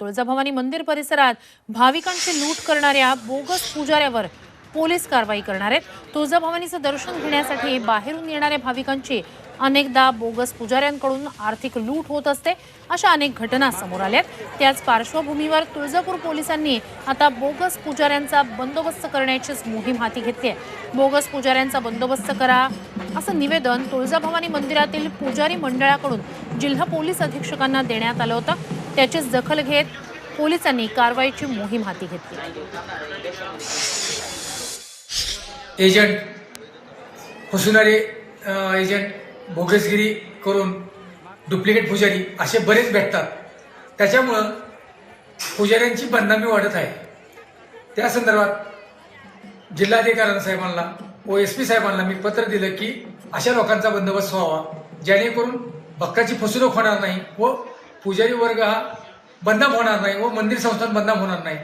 तुळजाभवानी मंदिर परिसरात भाविकांची लूट करणाऱ्या बोगस पुजाऱ्यावर पोलीस कारवाई करणार आहेत. तुळजाभवानीचं दर्शन घेण्यासाठी बाहेरून येणाऱ्या भाविकांची अनेकदा बोगस पुजाऱ्यांकडून आर्थिक लूट होत असते. अशा अनेक घटना समोर आल्या त्याच पार्श्वभूमीवर तुळजापूर पोलिसांनी आता बोगस पुजाऱ्यांचा बंदोबस्त करण्याचीच मोहीम हाती घेतली आहे. बोगस पुजाऱ्यांचा बंदोबस्त करा असं निवेदन तुळजाभवानी मंदिरातील पुजारी मंडळाकडून जिल्हा पोलीस अधीक्षकांना देण्यात आलं होतं. त्याचीच दखल घेत पोलिसांनी कारवाईची मोहीम हाती घेतली. एजंट फसवणारे एजंट बोगसगिरी करून डुप्लिकेट पुजारी असे बरेच भेटतात. त्याच्यामुळं पुजाऱ्यांची बदनामी वाढत आहे. त्या संदर्भात जिल्हाधिकाऱ्यांना साहेबांना व एस पी साहेबांना मी पत्र दिलं की अशा लोकांचा बंदोबस्त व्हावा जेणेकरून भक्ताची फसवणूक होणार नाही व पुजारी वर्ग हा बदनाम होणार नाही व मंदिर संस्थान बदनाम होणार नाही.